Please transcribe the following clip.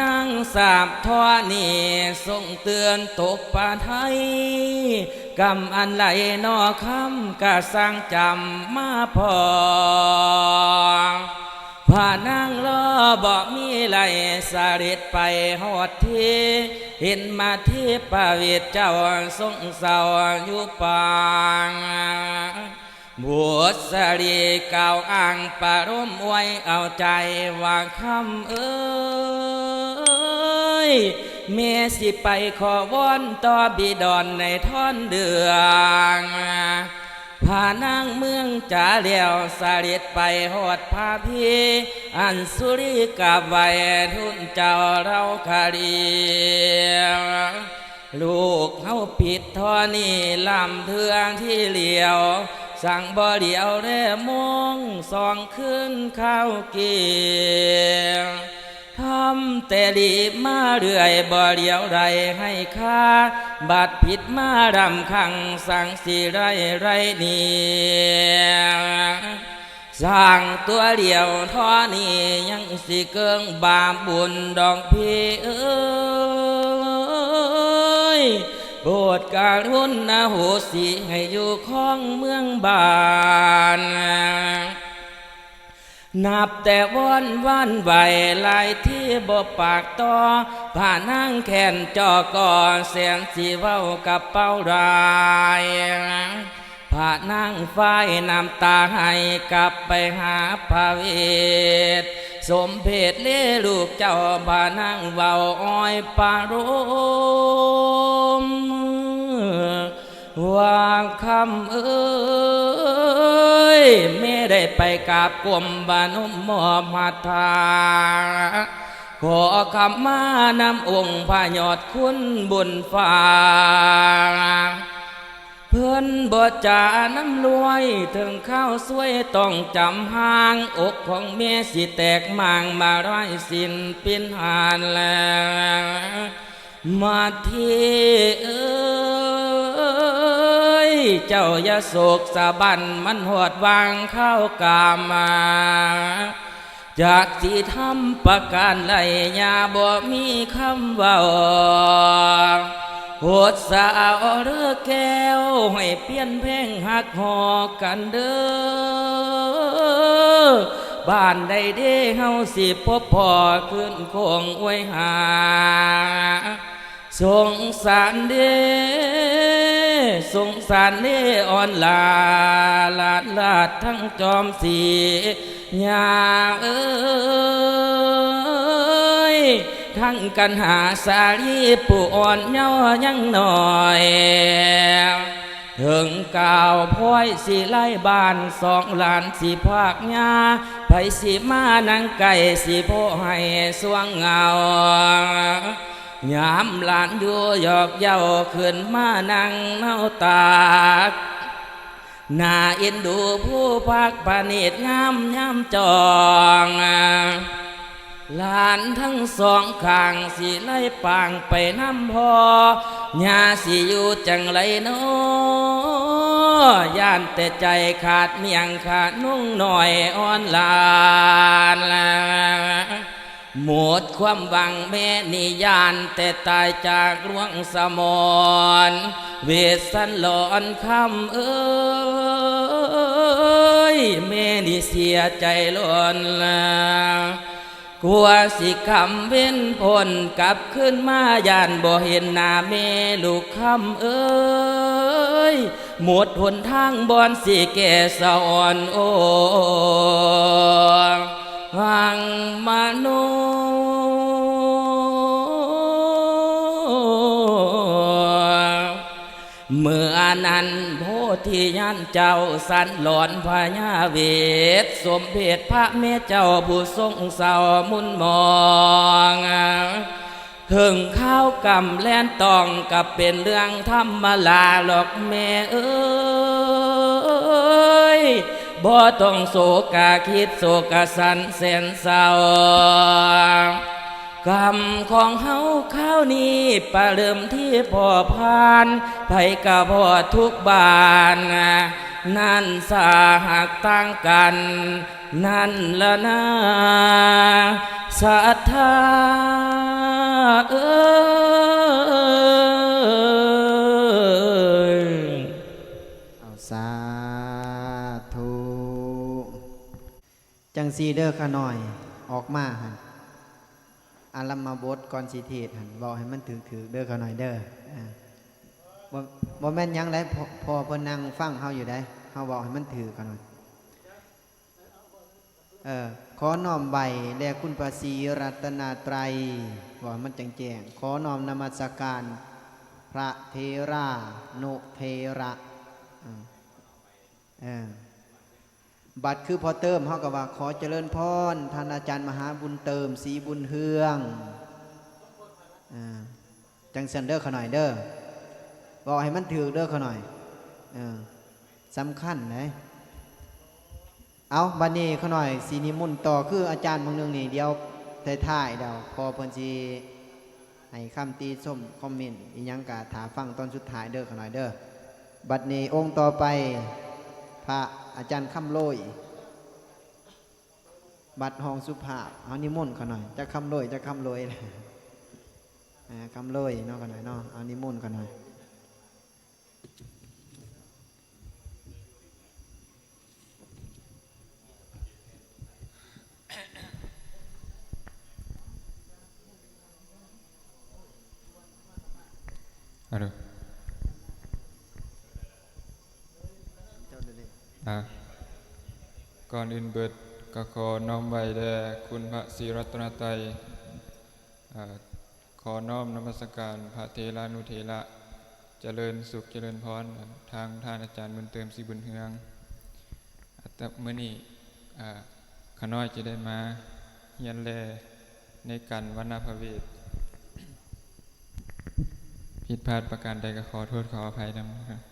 นางสาบทอนี่ส่งเตือนตกป่าไทยกำอันไหลนอคำกะสร้างจำมาพอผ่านางล้อบอกมีไหลสาริดไปหอดทีเห็นมาที่ประเวทเจ้าทรงเศร้าอยู่ปางบวชสรีเก่าอ่างปารมไว้เอาใจวางคำเอ้ย เมสิไปขอวอนต่อบิดอนในท่อนเดืองพานางเมืองจ่าเลียวสาริดไปหอดพาพีอันสุริกับไวทุนเจ้าเราคารีลูกเฮาผิดทอนี่ลำเทืองที่เหลียว สั่งบ่เดียวแร่มงสองขึ้นข้าวเกียง ทำแต่ดีมาเรื่อยบ่เดียวไรให้ค่าบาดผิดมารำคังสั่งสิไรไรเนี่สร้างตัวเดียวท่อนี้ยังสิเกิงบาปบุญดองพี่เอ้ยโปรดการุณนะโหสิให้อยู่ของเมืองบาน นับแต่วันวันไหวลายที่บ่ปากต่อผ่านั่งแขนจอก่อเสียงสีเว้ากับเป้ารายผ่านั่งไฟน้ำตาให้กลับไปหาพระเวทสมเพศเล่ลูกเจ้าผ่านั่งเว้าอ้อยปารมวางคำเอ้ ยไม่ได้ไปกราบกลมบานุมมอมาทาขอคำมานำองค์พระยอดคุณบุญฟ้าเพื่อนบอจาน้ำรวยถึงข้าวสวยต้องจำห่าง อกของเมียสิแตกมางมาร้อยสินป็นหานแล้วมาที่เอ้ ย เจ้าอย่าโศกสะบันมันหดวางเข้ากามาจากที่ทำประการไรยาบ่มีคำเว่าโหดสาวเรือแก้วให้เปลี่ยนเพลงหักหอกันเด้อบ้านใดเด้เฮาสิพบพ่อขึ้นคงอวยหา สงสารเด้สงสารเด้อ่อนลาลาดลาดทั้งจอมสียาเอ้ยทั้งกันหาสาลีผู้อ่อนเยายังหน่อยถึงกล่าวพ้อยสีไล่บ้านสองหลานสีภาคยาไปสีมานังไก่สีโพให้สวงเงา ยามหลานอยู่หยอกเย้าขึ้นมานั่งเนาตากนาเอ็นดูผู้พักปานิดงามยามจองหลานทั้งสองข้างสิไล่ปางไปน้ำพอยาสิอยู่จังไรเนาะย่านแต่ใจขาดเมียงขาดนุ่งหน่อยอ่อนลาน หมดความหวังแม่นิยานแต่ตายจากหลวงสมอนเวสันหลอนคำเอ้ยแม่นี่เสียใจล้นลากลัวสิคำเว้นพลกลับขึ้นมายานบ่เห็นหน้าแม่ลูกคำเอ้ยหมดหนทางบอนสิแก่สะอ่อนโอ้ หังมโนเมื่อนั้นโพธิญาณเจ้าสันหลอนพญาเวทสมเพศพระแม่เจ้าผู้ทรงเศร้ามุนมองถึงข้าวกำแล่นตองกับเป็นเรื่องธรรมลาหรอกแม่เอ้ย บ่ต้องโศกาคิดโศกสันเสนเศร้ากรรมของเฮาข้าวนี้ปลาเริ่มที่พ่อพานไผกะพ่อทุกบานนั่นสาหักต่างกัน นั่นละนาศรัทธาเอ้ยเอาสาธุ จังซีเด้อขาหน่อยออกมาหันอารัมมาบทก่อนสีเทศหันบอกให้มันถือถือเด้อขาหน่อยเด้ออ่าบ่บ่แม่นยังได้พอพอเพิ่นนั่งฟังเฮาอยู่ได้เฮาบอกให้มันถือขาหน่อยเออขอน้อมใบแด่คุณพระศรีรัตนตรัยบอกมันแจ้งแจงขอน้อมนมัสการ พระเทรานุเทระอ่าเออ บัตรคือพอเติมเฮากับว่าขอเจริญพรท่านอาจารย์มหาบุญเติมสีบุญเฮืองอจังสันเด้อเขาหน่อยเด้อบอกให้มันถือเด้อเขาหน่อยอสำคัญนะเอาบัดนี้เขาหน่อยสีนิมุนต่อคืออาจารย์บางนึงนี่เดียวท้ายๆเดียวพอเพิ่นสิให้คำตีส้มคอมเมนต์อียังกะถาฟังตอนสุดท้ายเด้อขน่อยเด้อบัดนี้องค์ต่อไป พระอาจารย์คำโลย บัดห้องสุภาพเอานิมนต์เขาหน่อยจะคำโลยจะคำโลยอ่าคำโลยเนาะขน่อยเนาะเอานิมนต์เขาหน่อยฮัลโหลอะ ก่อนอื่นเบิดก็ขอน้อมไหวแด่คุณพระศรีรัตนตรัยขอน้อมนมัสการพระเทรานุเทระเจริญสุขเจริญพรทางท่านอาจารย์บุญเติมสีบุญเฮืองอะแต่เมื่อนี้อ่าขน้อยจะได้มาเฮียนแลในการวันนาพระเวทผิดพลาดประการใดก็ขอโทษขออภัยนะครับ